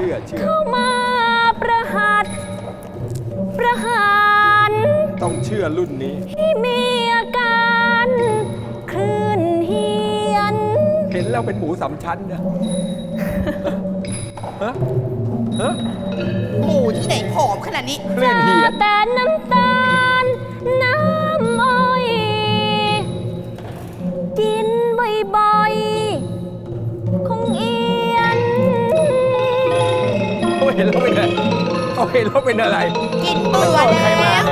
เชื่อเชื่อ เข้ามาประหัตประหารต้องเชื่อรุ่นนี้ ที่มีอาการคลื่นเฮียน เห็นแล้วเป็นหมูสามชั้นเนี่ยฮะฮะ หมูที่ไหนผอมขนาดนี้คลื่นเหียนแต่น้ำตา เขาเห็นแล้วเป็นอะไรกินเบื่อแล้ว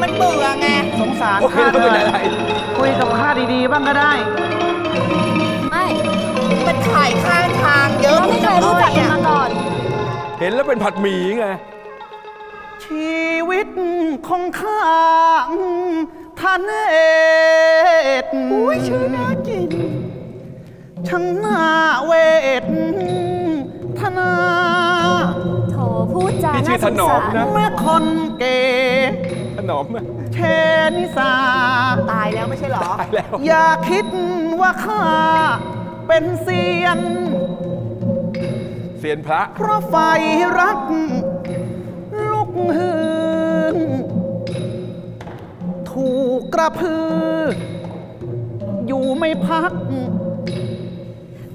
มันเบื่อไงสงสารเขาเห็ข้านแล้วด้เป็วนยอะไร คุยกับข้าดีๆ บ้างก็ได้ ไม่มันขายข้างทางเยอะเราไม่เคยรู้จักกันมาก่อน เห็นแล้วเป็นผัดหมี่ไง ชีวิตของข้าท่านเอตอุ้ยชื่อน่ากินช่างน่าเวทธนาโถ พูดจาพี่ชื่น่าอสถงนอสามรนะเมื่อคนเกขนมอะเชนิสา ตายแล้วไม่ใช่เหรอ ตายแล้ว อย่าคิดว่าข้าเป็นเซียน เสียนพระ เพราะไฟรัก ลุกฮืนถูกกระพือ อยู่ไม่พัก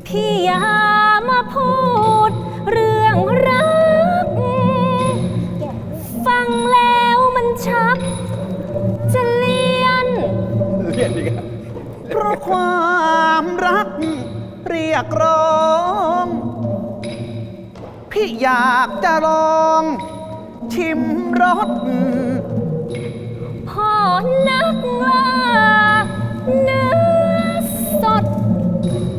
พี่อย่ามาพูด เรื่องรัก กร้อง พี่อยากจะลอง ชิมรสพ่อนักล่าเนื้อสด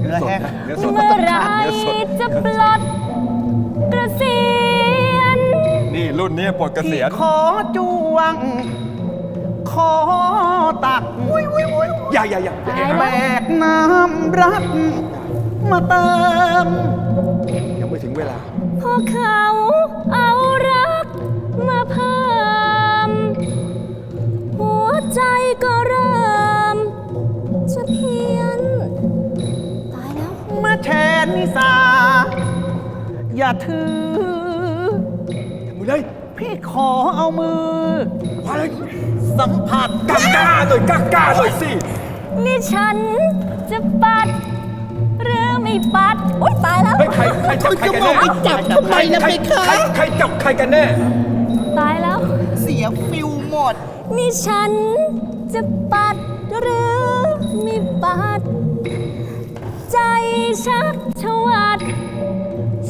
เนื้อสดแห้งนะเนื้อสดเมื่อไรเนื้อสดจะปลดกระเสียน นี่รุ่นนี้ปลดเกษีพี่ยณขอจวง ขอตัก อย่าอย่าอย่าตายแบแล้วกน้ำรัก มาเติม ยังไม่ถึงเวลา พอเขาเอารักมาเพิ่ม หัวใจก็เริ่ม จะเพี้ยน ตายแล้วเมื่อแชนนิสา อย่าถือมือเลยพี่ขอเอามือมาเลยสัมผัสกล้ากล้าหน่อยกล้ากล้าหน่อยสิ นี่ฉันจะปัดหรือ ไม่ปัดโอ๊ยตายแล้ว เฮ้ยใครใครจับใครกันแน่คุณจะบอกไปจับทำไมนะใครเพคะใครใครจับใครกันแน่ตายแล้ว เสียฟิลหมด นี่ฉันจะปัดหรือไม่ปัด ใจชักชวัด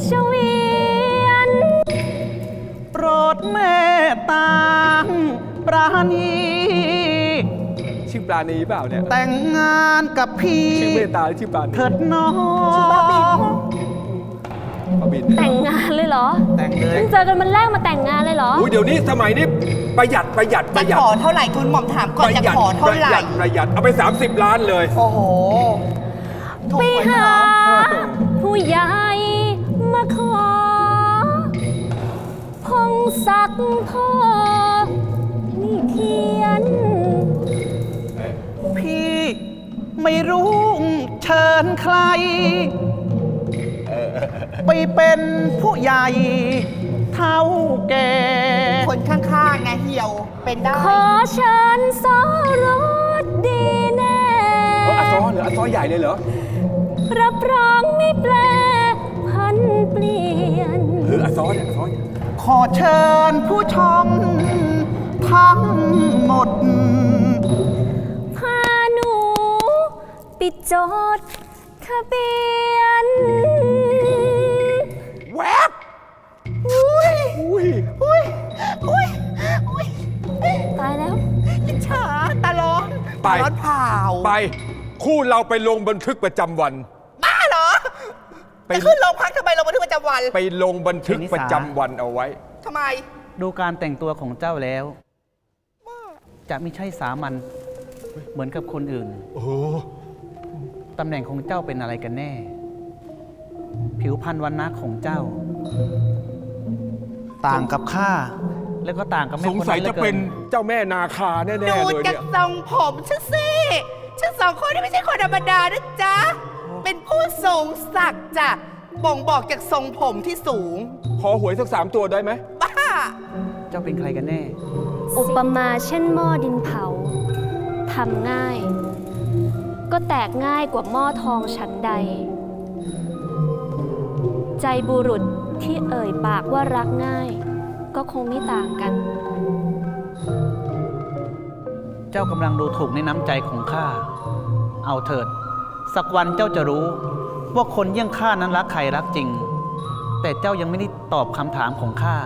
ชเวียน โปรดเมตตาปราณี ชื่อปลาณีเปล่าเนี่ยแต่งงานกับพี่ชื่อเมตตาหรือชื่อปลาณีเถิดน้องปลาบินแต่งงานเลยเหรอแต่งเลยเพิ่งเจอกันมันแรกมาแต่งงานเลยเหรออุ้ยเดี๋ยวนี้สมัยนี้ประหยัดประหยัดปจะระหยัดขอเท่าไหร่คุณหม่อมถามก่อนจะขอเท่าประไหหยัร่ดประหยัดเอาไป 30 ล้านเลย โอ้โหถูกไปหวยไหมหาเหรอผู้ใหญ่มาขอ พงศักดิ์พ่อนี่เทียน ไม่รู้เชิญใคร ไปเป็นผู้ใหญ่เท่าแก่ คนข้างๆไงเหี่ยวเป็นได้ ขอเชิญสรสดีแน่เอออาซอเหรออาซอใหญ่เลยเหรอรับรองไม่แปลพันเปลี่ยน เอออาซอเนี่ยอาซอเนี่ยขอเชิญผู้ชมทั้งหมด จดทะเบียน แวบอุ้ยอุ้ยอุ้ยอุ้ยอุ้ยตายแล้ว อิจฉาตาร้อนไป ตาร้อนเผาไป คู่เราไปลงบันทึกประจำวัน บ้าเหรอไป จะขึ้นโรงพักทำไมลงบันทึกประจำวันไปลงบันทึกประจำวันเอาไว้ ทำไม ดูการแต่งตัวของเจ้าแล้ว จะไม่ใช่สามัญเหมือนกับคนอื่น โอ้ ตำแหน่งของเจ้าเป็นอะไรกันแน่ ผิวพรรณวันนะของเจ้า ต่างกับข้า แล้วก็ต่างกับแม่สงคนสัยนั้นหลืจะอกิเป็นเจ้าแม่นาคาแน่ๆดูเลยจากเนี่ย ทรงผมฉันสิฉันสองคนนี่ไม่ใช่คนธรรมดานะจ๊ะ เป็นผู้ทรงศักดิ์จ้ะบ่งบอกจากทรงผมที่สูง ขอหวยสักสามตัวได้ไหม บ้า เจ้าเป็นใครกันแน่ อุปมาเช่นหม้อดินเผาทำง่าย ก็แตกง่ายกว่าหม้อทองชั้นใด ใจบุรุษที่เอ่ยปากว่ารักง่าย ก็คงไม่ต่างกัน เจ้ากำลังดูถูกในน้ำใจของข้า เอาเถิด สักวันเจ้าจะรู้ ว่าคนเยี่ยงข้านั้นรักใครรักจริง แต่เจ้ายังไม่ได้ตอบคำถามของข้า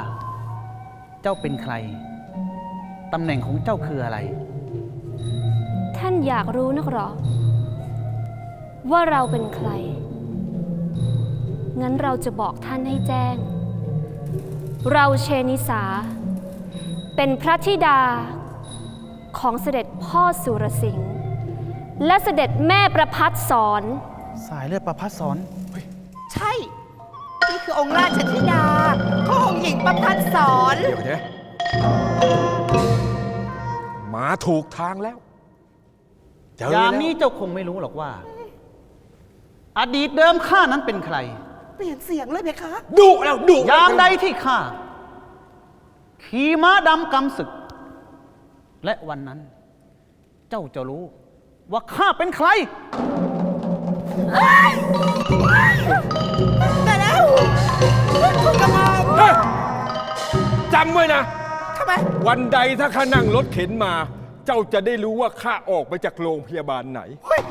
เจ้าเป็นใคร ตำแหน่งของเจ้าคืออะไร ท่านอยากรู้นักหรอ ว่าเราเป็นใคร งั้นเราจะบอกท่านให้แจ้ง เราเชนิสา เป็นพระธิดาของเสด็จพ่อสุรสิงห์และเสด็จแม่ประพัดสอนสายเลือดประพัดสอนใช่ นี่คือองค์ราชธิดาขององค์หญิงประพัดสอนเดี๋ยวเดี๋ยวมาถูกทางแล้ว เจอยามแล้วนี้เจ้าคงไม่รู้หรอกว่า อดีตเดิมข้านั้นเป็นใคร เปลี่ยนเสียงเลยเพคะ ดุแล้วดุยามใดที่ข้าขี่ม้าดำกำศึก และวันนั้น เจ้าจะรู้ ว่าข้าเป็นใคร แต่แล้วคุณกระหม่อมเฮ้ยจำไว้นะ ทำไม วันใดถ้าข้านั่งรถเข็นมา เจ้าจะได้รู้ว่าข้าออกมาจากโรงพยาบาลไหน เฮ้ย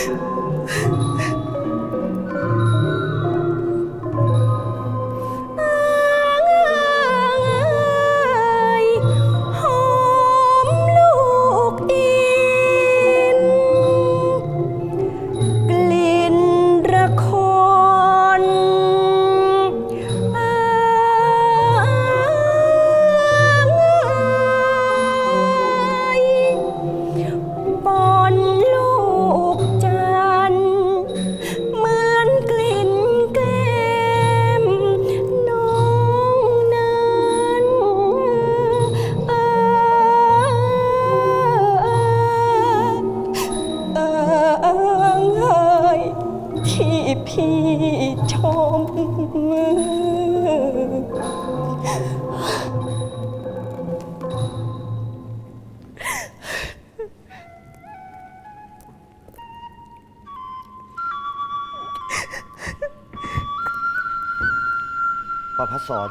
เพี่ชม ประพัสสอน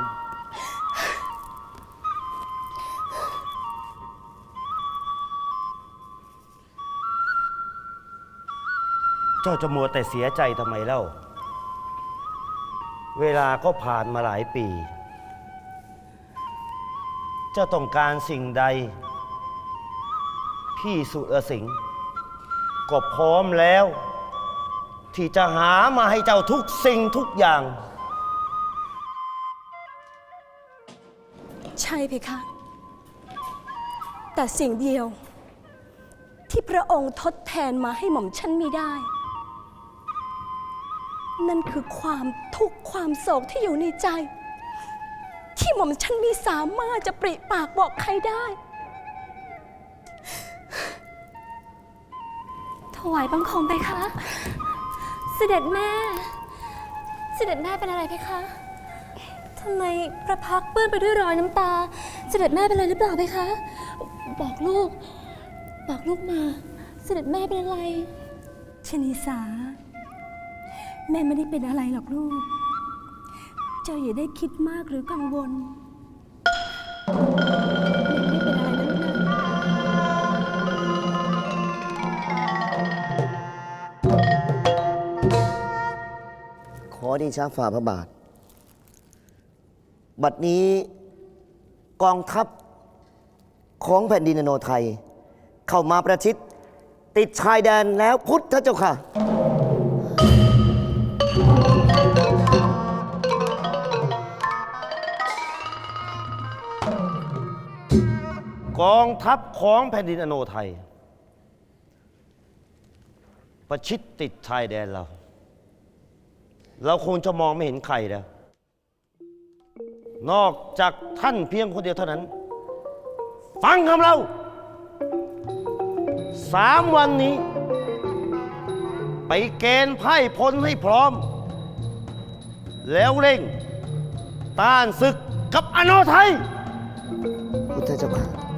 จ้าจะมัวแต่เสียใจทำไมเล่า เวลาก็ผ่านมาหลายปี เจ้าต้องการสิ่งใด พี่สุรสิงห์ก็พร้อมแล้ว ที่จะหามาให้เจ้าทุกสิ่งทุกอย่าง ใช่เพคะ แต่สิ่งเดียว ที่พระองค์ทดแทนมาให้หม่อมฉันไม่ได้ นั่นคือความทุกข์ความโศกที่อยู่ในใจ ที่หม่อมฉันไม่สามารถจะปริปากบอกใครได้ ถวายบังคมไปคะ เสด็จแม่ เสด็จแม่เป็นอะไรเพคะทำไมพระพักเปื้อนไปด้วยรอยน้ำตา เสด็จแม่เป็นอะไรหรือเปล่าเพคะ บอกลูก บอกลูกมา เสด็จแม่เป็นอะไรชนิสา แม่ไม่ได้เป็นอะไรหรอกลูก เจ้าอย่าได้คิดมากหรือกังวล แม่ไม่ได้เป็นอะไรนะลูกนะขอดีช้าฝ่าพระบาท บัดนี้กองทัพของแผ่นดินอโนไทย เข้ามาประชิดติดชายแดนแล้วพุทธเจ้าค่ะ กองทัพของแผ่นดินอโนไทย ประชิดติดชายแดนเรา เราคงจะมองไม่เห็นใครแล้ว นอกจากท่านเพียงคนเดียวเท่านั้น ฟังคำเรา สามวันนี้ ไปเกณฑ์ไพ่พลให้พร้อม แล้วเร่ง ต้านศึกกับอโนไทย พุทธเจ้าค่ะ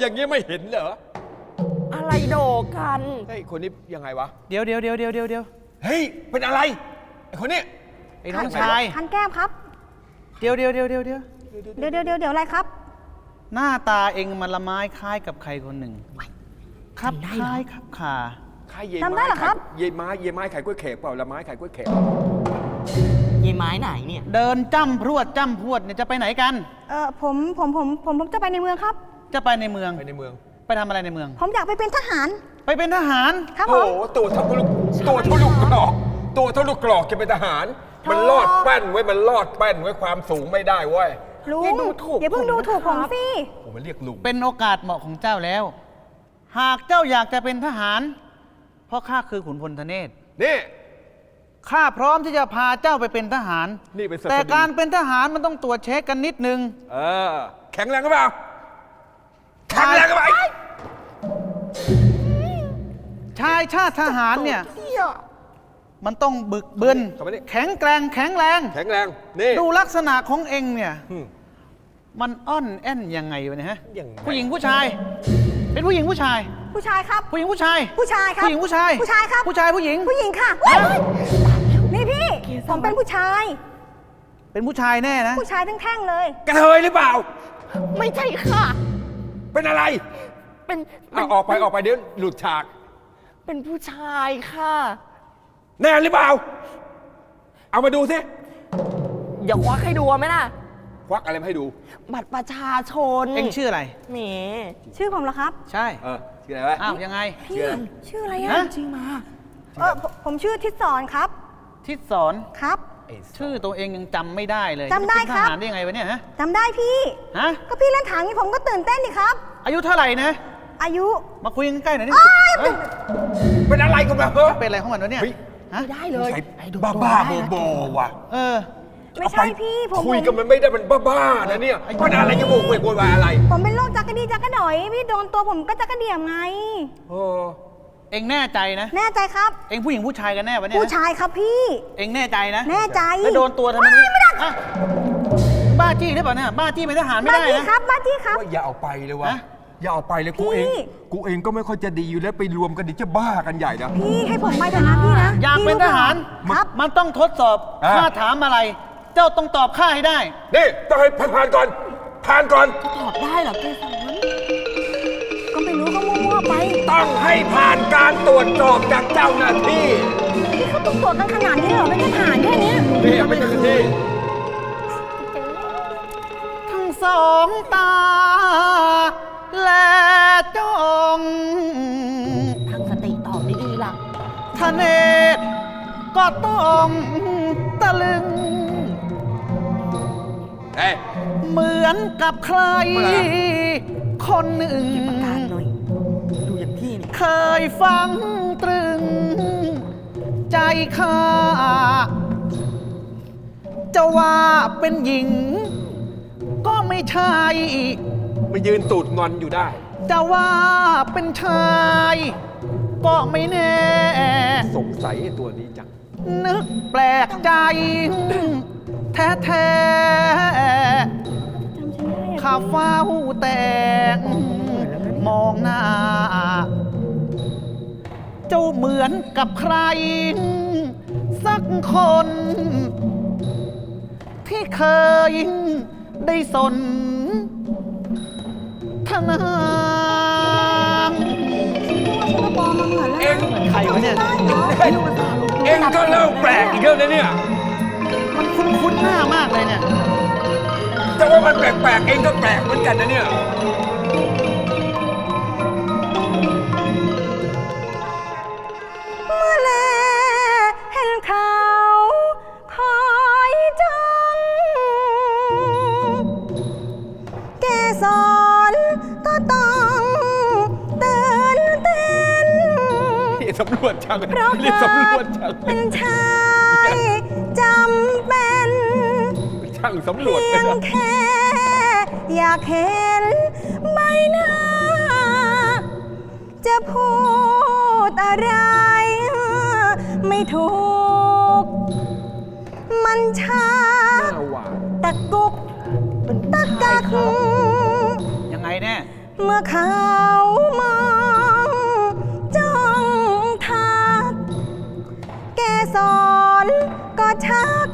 อย่างนี้ไม่เห็นเหรอ อะไรโดกัน เฮ้ย คนนี้ยังไงวะ เดี๋ยวเดี๋ยวเดี๋ยวเดี๋ยวเดี๋ยวเดี๋ยวเฮ้ย เป็นอะไรไอ้คนนี้ไอ้น้องชายทันแก้มครับ เดี๋ยวเดี๋ยวเดี๋ยวเดี๋ยวเดี๋ยวเดี๋ยวเดี๋ยวเดี๋ยวเดี๋ยวอะไรครับ หน้าตาเองมันละไม้คล้ายกับใครคนหนึ่ง ครับคล้ายครับขาใครเยจำได้เหรอครับ เยไม้เยไม้ขายกล้วยเขกเปล่าละไม้ขายกล้วยเขกยีไม้ไหนเนี่ย เดินจ้ำพรวดจ้ำพรวดเนี่ยจะไปไหนกัน เออผมผมผมผมผมจะไปในเมืองครับ จะไปในเมือง ไปในเมือง ไปทำอะไรในเมือง ผมอยากไปเป็นทหาร ไปเป็นทหาร ครับผโอ้ม โหตัวเท่าลูกตัวเท่าลูกกรอก ตัวเท่าลูกกรอกจะเป็นทหาร มันลอดแป้นไว้มันลอดแป้นไว้ความสูงไม่ได้เว้ยลุงอย่าเพิ่งดูถูกผมสิโอ้มันเรียกลุงเป็นโอกาสเหมาะของเจ้าแล้ว หากเจ้าอยากจะเป็นทหาร เพราะข้าคือขุนพลทเนศนี่ ข้าพร้อมที่จะพาเจ้าไปเป็นทหาร นี่เป็นศัสดี แต่การเป็นทหารมันต้องตรวจเช็คกันนิดนึง เออ แข็งแรงก็เปล่า แข็งแรงก็เปล่าชายชาติทหารเนี่ย มันต้องบึกบึนเข้ามานี่ แข็งแกร่งแข็งแรง แข็งแรง นี่ดูลักษณะของเองเนี่ย อืม มันอ้อนแอนยังไงวะเนี่ยฮะยังไง ผู้หญิงผู้ชาย เป็นผู้หญิงผู้ชาย ผู้ชายครับ ผู้หญิงผู้ชาย ผู้ชายครับ ผู้หญิงผู้ชาย ผู้ชายครับ ผู้ชายผู้หญิง ผู้หญิงค่ะนี่พี่ ผมเป็นผู้ชาย เป็นผู้ชายแน่นะ ผู้ชายทั้งแท่งเลย กระเทยหรือเปล่า ไม่ใช่ค่ะ เป็นอะไรเป็นเอาออกไปออกไปเดี๋ยวหลุดฉาก เป็นผู้ชายค่ะ แน่หรือเปล่า เอามาดูสิอย่าควักให้ดูไหมล่ะ ควักอะไรมาให้ดู บัตรประชาชนเอ็งชื่ออะไร แหมชื่อผมเหรอครับใช่ เออชื่ออะไรวะ อ้าว ยังไง พี่ชื่ออะไรฮะ อะชื่อมา เออผมผมชื่อทิศสอนครับ ทิศสอนครับ ชื่อตัวเองยังจำไม่ได้เลยจำได้จะเป็นครัทบหารได้ยังไงวะเนี่ยฮะจำได้พี่ ฮะก็พี่เล่นถามนี่ผมก็ตื่นเต้นดิครับ อายุเท่าไหร่นะ อายุ มาคุยกันใกล้หน่อยนี่อ้าย เฮ้ยเป็นอะไรกันมาเฮ้ย เป็นอะไรของมันวะเนี่ยเฮ้ย ฮะได้เลยใส่บ้าบ้าๆบอๆว่ะเออ ไม่ใช่พี่ผมคุยกันมันไม่ได้มันบ้าบ้าๆนะเนี่ยมันอะไรจะโวกเวกโวยวายอะไรผมเป็นโรคจักระดีจักระหน่อย พี่โดนตัวผมก็จักระเดี่ยมไงโอ้ เอ็งแน่ใจนะ แน่ใจครับ เอ็งผู้หญิงผู้ชายกันแน่วะเนี่ยผู้ชายครับพี่ เอ็งแน่ใจนะแน่ใจแล้วโดนตัวทำไมว้ายไม่ได้อะบ้าจี้หรือเปล่าเนี่ยบ้าจี้เป็นทหารไม่บ้าได้จี้นะ ครับบ้าจี้ครับ ว่าอย่าเอาไปเลยวะฮะ อย่าเอาไปเลยกูพี่เองกูเองก็ไม่ค่อยจะดีอยู่แล้วไปรวมกันดิจะบ้ากันใหญ่นะ พี่ให้ผมไปเถอะนะพี่นะอยากเป็นทหารครับ มันต้องทดสอบอะ ข้าถามอะไร เจ้าต้องตอบข้าให้ได้ นี่ต้องให้ผ่านก่อน ผ่านก่อน ตอบได้เหรอเกสรก็ไม่รู้ ก็มั่วๆไปต้องให้ผ่านการตรวจสอบจากเจ้าหน้าที่นี่เขาต้องตรวจกันขนาดนี้เหรอเป็นทหารแค่เนี้ยนี่ไม่ใช่ที่ทั้งสองตา และจ้องตั้งสติตอบดีๆล่ะทะเนศก็ต้องตะลึงเอ้ยเหมือนกับใครเมื่อคนหนึ่งการหน่อยดูอย่างพี่นี่ เคยฟังตรึง ใจข้า จะว่าเป็นหญิง ก็ไม่ใช่ มายืนตูดงอนอยู่ได้ จะว่าเป็นชาย ก็ไม่แน่ สงสัยไอ้ตัวนี้จัง นึกแปลกใจ แท้แท้ๆข้าเฝ้าแต่มองหน้า เจ้าเหมือนกับใคร สักคน ที่เคยได้สนทนามเอ็งใครวะเนี่ยเอ็งก็เริ่มแปลกอีกแล้วนะเนี่ย มันคุ้นๆหน้ามากเลยเนี่ย แต่ว่ามันแปลกๆ เอ็งก็แปลกเหมือนกันนะเนี่ย สำรวจจังเพราะนี่เกิสำรวจดจัง เป็นชายจำเป็นช่างสำรวจเพีเลยยงนะแค่อยากเห็นใบหน้า จะพูดอะไร ไม่ถูก มันชาหน้าหวานตะกุกตะกักยังไงแน่ เมื่อเขามอง ชัก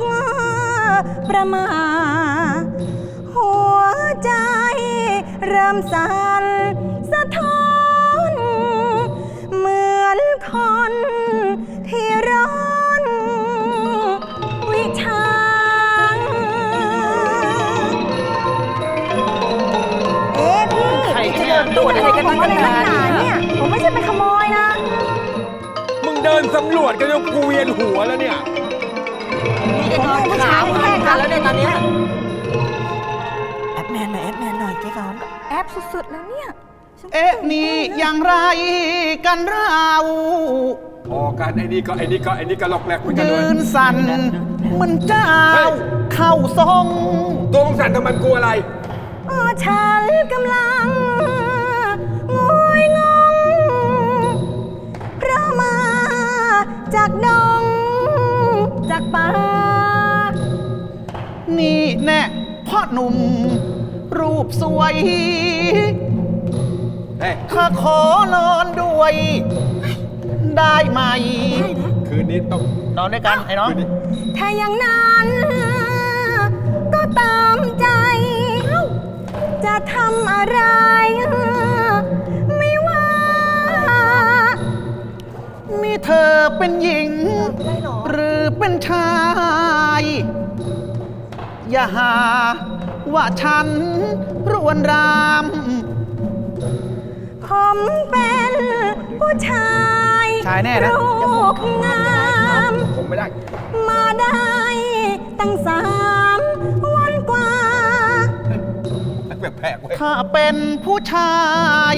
ประมาหัวใจเริ่มสั่นสะท้อน เหมือนคนที่ร้อน วิชา เอ๊ะพี่ใครจะเนี่ยเดินตรวจอะไรกันผมอะไรนักหนาเนี่ย ผมไม่ใช่ไปขโมยนะ มึงเดินสำรวจกันจนกูเวียนหัวแล้วเนี่ย นี่จะนอนขาวพันกันแล้วเนี่ยตอนเนี้ยแอปแมนหน่อยแอปแมนหน่อยเกสรแอปสุดๆแล้วเนี่ยฉันเอ๊ะนี่อย่างไรกันเราพอกันไอ้นี่ก็ไอ้นี่ก็ไอ้นี่ก็ล็อกแรกเหมือนกันยืด้วยนสั่นเหมือนเจ้าเฮ้ยเข้าทรง ตัวมึงสั่นทำไมกูอะไร เออฉันกำลังงวยงงเพราะมาจากดง จากปาก นี่แน่พ่อหนุ่ม รูปสวย เฮ้ข้าขอนอนด้วย ได้ไหม คืนนี้ต้อง นอนด้วยกัน ไอ้น้อง ถ้ายังนานก็ตามใจ จะทำอะไร ไม่ว่า มีเธอเป็นหญิง ชาย อย่าหาว่าฉันรวนราม ผมเป็นผู้ชายชายแน่นะ รูปงาม ผมไม่ได้ มาได้ตั้งสามวันกว่า แปลกๆเว้ยถ้าเป็นผู้ชาย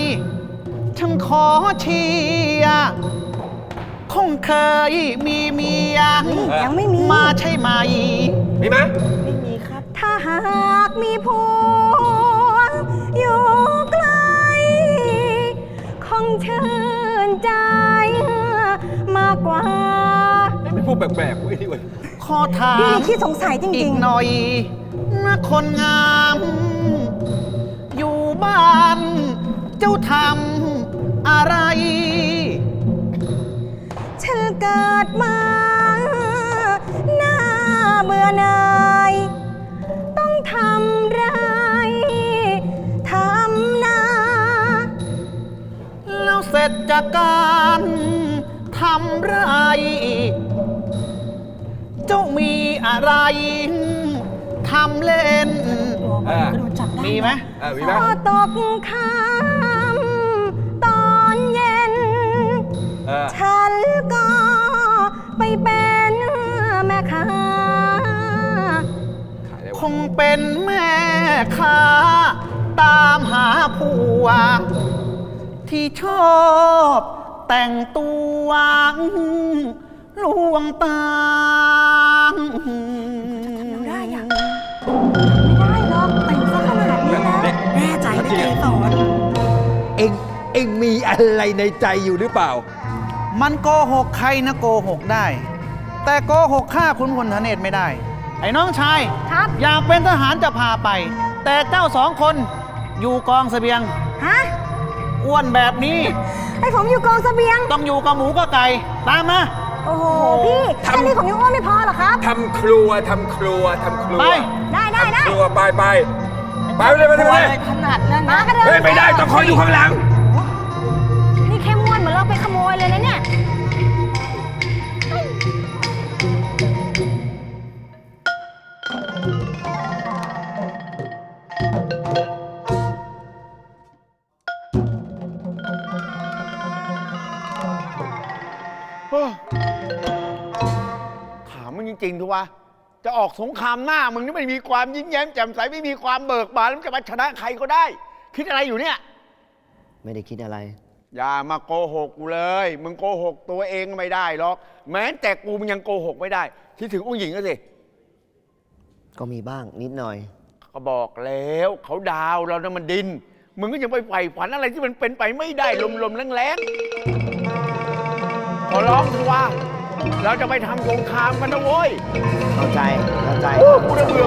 ฉันขอเชียร์ค งเคยมีเมีย ยังไม่มี มาใช่ไหม มีไหมไม่มีครับ ถ้าหากมีผัวอยู่ใกล้คงชื่นใจ มากกว่า ไม่พูดแปลกๆเว้ยนี่เว้ยขอถาพี่มนี่ขี้สงสัยจอีริกง หน่อยนะคนงาม อยู่บ้าน เจ้าทำอะไรๆฉัน เกิดมาหน้าเบื่อหน่ายต้องทำไรทำนา แล้วเสร็จจากการทำไร เจ้ามีอะไรทำเล่น เออมีไหม เออมีพไหมอตกค่ำตอนเย็น เออฉันก็ งเป็นแม่ค้า ตามหาผัว ที่ชอบแต่งตัวลวงตาได้อะไม่ได้หรอกแต่งซะขนาดนี้แล้วแน่ใจนะเกสรเองเองมีอะไรในใจอยู่หรือเปล่า มันโกหกใครนะโกหกได้ แต่โกหกข้าคุณพลธเนศไม่ได้ ไอ้น้องชาย ครับ อยากเป็นทหารจะพาไป แต่เจ้าสองคนอยู่กองเสบียง ฮะ อ้วนแบบนี้ ให้ผมอยู่กองเสบียง ต้องอยู่กับหมูกับไก่ ตามมา โอ้โห พี่แค่นี้ผมยังอ้วนไม่พอเหรอครับ ทำครัวทำครัวทำครัวไป ได้ได้ได้ครัวไปไปไปเลยไปเลยไปเลยขนาดนั้นมานะกันเถอะเฮ้ยไม่ได้ต้องคอยอยู่ข้างหลัง นี่เข้มงวดเหมือนเราไปขโมยเลยนะเนี่ย จริงๆทุกวะจะออกสงครามหน้ามึงนี่ไม่มีความยิ้มแย้มแจ่มใสไม่มีความเบิกบานแล้วมึงจะมาชนะใครก็ได้ คิดอะไรอยู่เนี่ย ไม่ได้คิดอะไร อย่ามาโกหกกูเลย มึงโกหกตัวเองไม่ได้หรอก แม้แต่กูมึงยังโกหกไม่ได้ คิดถึงผู้หญิงก็สิก็มีบ้างนิดหน่อย ก็บอกแล้วเขาดาวเรานะมันดิน มึงก็ยังไปใฝ่ฝันอะไรที่มันเป็นไปไม่ได้ลมๆแรงๆขอร้องเถอะว่า เราจะไปทำสงครามกันนะโว้ย เข้าใจ เข้าใจโอ้กูระเบื่อ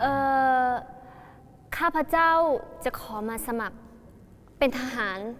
เอ่อข้าพเจ้าจะขอมาสมัครเป็นทหาร